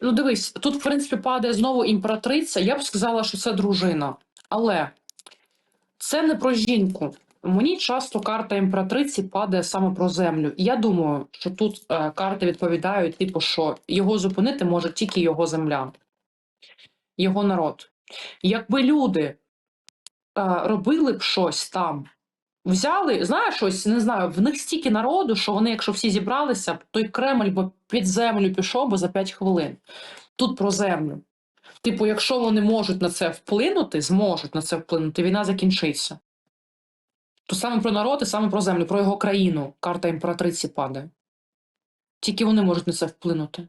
Ну, дивись, тут, в принципі, падає знову імператриця. Я б сказала, що це дружина. Але це не про жінку. Мені часто карта імператриці падає саме про землю. Я думаю, що тут е, карти відповідають, типу, що його зупинити може тільки його земля, його народ. Якби люди е, робили б щось там, взяли, знаєш, щось, не знаю, в них стільки народу, що вони, якщо всі зібралися, той Кремль би під землю пішов би за 5 хвилин. Тут про землю. Типу, якщо вони можуть на це вплинути, зможуть на це вплинути, війна закінчиться. То саме про народ і саме про землю, про його країну карта імператриці падає. Тільки вони можуть на це вплинути.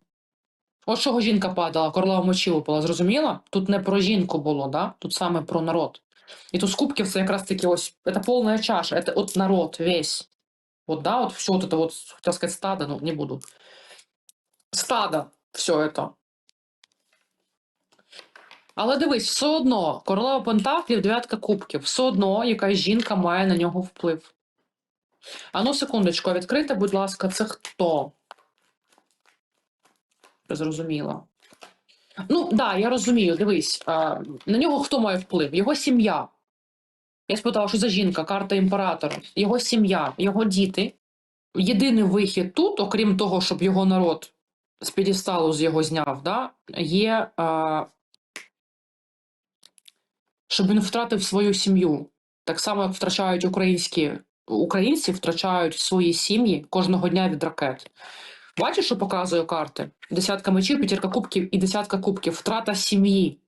От чого жінка падала, королева мочі випала, зрозуміла? Тут не про жінку було, да? тут саме про народ. І тут з кубків це якраз таки ось, це повна чаша, це от народ весь. Вот, да, вот все вот это вот, хотел сказать стадо, но не буду. Стадо, все это. Але дивись, все одно, королева Пентаклів, дев'ятка кубків, все одно якась жінка має на нього вплив. Ану, секундочку, а відкрийте, будь ласка, це хто? Зрозуміло. Ну, да, я розумію, дивись, а, на нього хто має вплив? Його сім'я. Я спитала, що за жінка, карта імператора, його сім'я, його діти. Єдиний вихід тут, окрім того, щоб його народ з підісталу з його зняв, да, є, а, щоб він втратив свою сім'ю. Так само, як втрачають українські українці, втрачають свої сім'ї кожного дня від ракет. Бачиш, що показує карти? Десятка мечів, п'ятірка кубків і десятка кубків. Втрата сім'ї.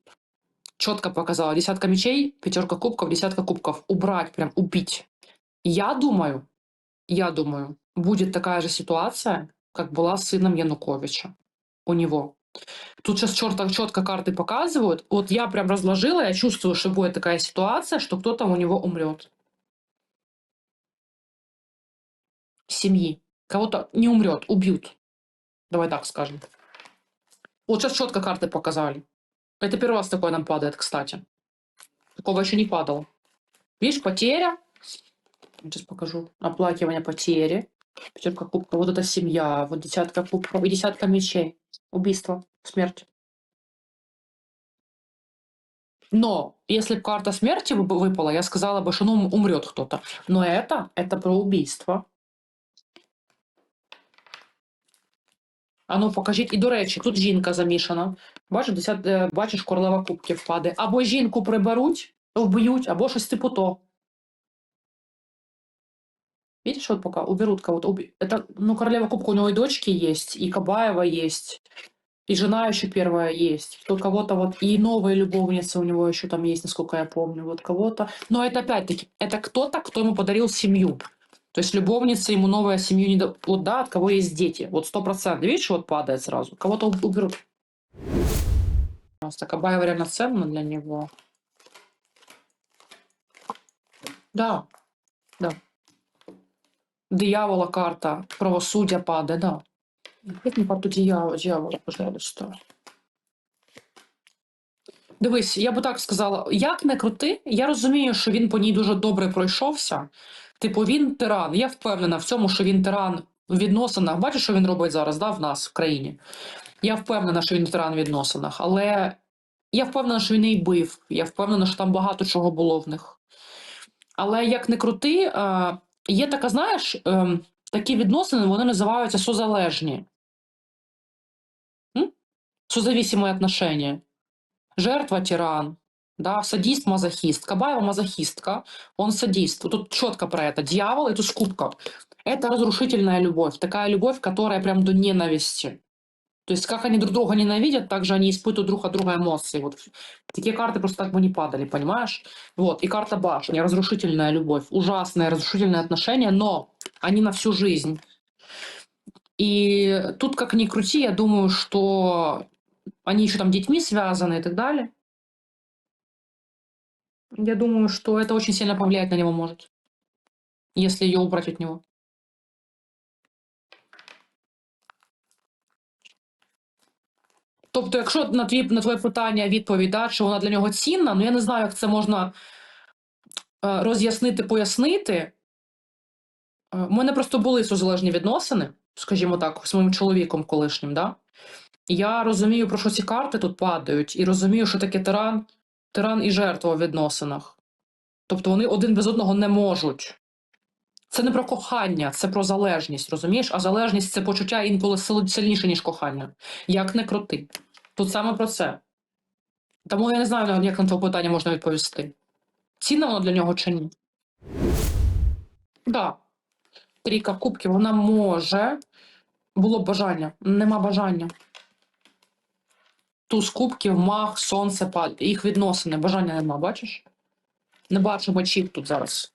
Четко показала. Десятка мечей, пятерка кубков, десятка кубков. Убрать, прям убить. Я думаю, я думаю, будет такая же ситуация, как была с сыном Януковича у него. Тут сейчас четко, четко карты показывают. Вот я прям разложила, я чувствую, что будет такая ситуация, что кто-то у него умрет. Семьи. Кого-то не умрет, убьют. Давай так скажем. Вот сейчас четко карты показали. Это первый раз такое нам падает, кстати. Такого еще не падало. Видишь, потеря. Сейчас покажу. Оплакивание потери. Пятерка кубков. Вот это семья. Вот десятка кубков и десятка мечей. Убийство. Смерть. Но если бы карта смерти выпала, я сказала бы, что ну умрет кто-то. Но это, это про убийство. А ну покажіть. І до речі, тут жінка замішана. Бачиш, десят, е, бачиш, королева кубків падає. Або жінку приберуть, вб'ють, або щось типу то. Видишь, вот пока уберут кого-то. уби- Это, ну, королева кубка, у него и дочки есть, и Кабаева есть, и жена еще первая есть. То кого-то вот, и новые любовницы у него еще там есть, насколько я помню. Вот кого-то. Но это опять-таки, это кто-то, кто ему подарил семью. То есть любовница ему новая семью не да, Вот да, от кого есть дети. Вот сто процентов. Видишь, вот падает сразу. Кого-то уб- уберут. Просто Кабаева реально ценна для него. Да, да. Диявола карта, правосуддя падає, да. Опять не карту диявола, дьявола, пожалуйста. Дивись, я би так сказала, як не крути, я розумію, що він по ній дуже добре пройшовся. Типу, він тиран. Я впевнена в цьому, що він тиран в відносинах. Бачиш, що він робить зараз, да, в нас, в країні. Я впевнена, що він тиран в відносинах, але я впевнена, що він і бив. Я впевнена, що там багато чого було в них. Але як не крути, е, є така, знаєш, ем, такі відносини, вони називаються созалежні. М? Созависимые отношения. Жертва тиран, да, садист, мазохист. Кабаева мазохистка, он садист. Тут четко про это. Дьявол это скупка. Это разрушительная любовь. Такая любовь, которая прям до ненависти. То есть как они друг друга ненавидят, так же они испытывают друг от друга эмоции. Вот такие карты просто так бы не падали, понимаешь? Вот. И карта башни, разрушительная любовь, ужасные разрушительные отношения, но они на всю жизнь. И тут, как ни крути, я думаю, что они еще там детьми связаны и так далее. Я думаю, что это очень сильно повлиять на него может, если ее убрать от него. Тобто, якщо на твій на твоє питання відповідь, да, чи вона для нього цінна, ну я не знаю, як це можна е, роз'яснити, пояснити. Е, У мене просто були созалежні відносини, скажімо так, з моїм чоловіком колишнім, да? Я розумію, про що ці карти тут падають, і розумію, що таке тиран, тиран і жертва у відносинах. Тобто вони один без одного не можуть. Це не про кохання, це про залежність, розумієш? А залежність це почуття інколи сильніше, ніж кохання. Як не крути. Тут саме про це. Тому я не знаю, як на це питання можна відповісти. Цінна воно для нього чи ні? Да. Трійка кубків, вона може. Було б бажання. Нема бажання. Туз кубків, мах, сонце, паль. Їх відносини. Бажання нема, бачиш? Не бачу мечів тут зараз.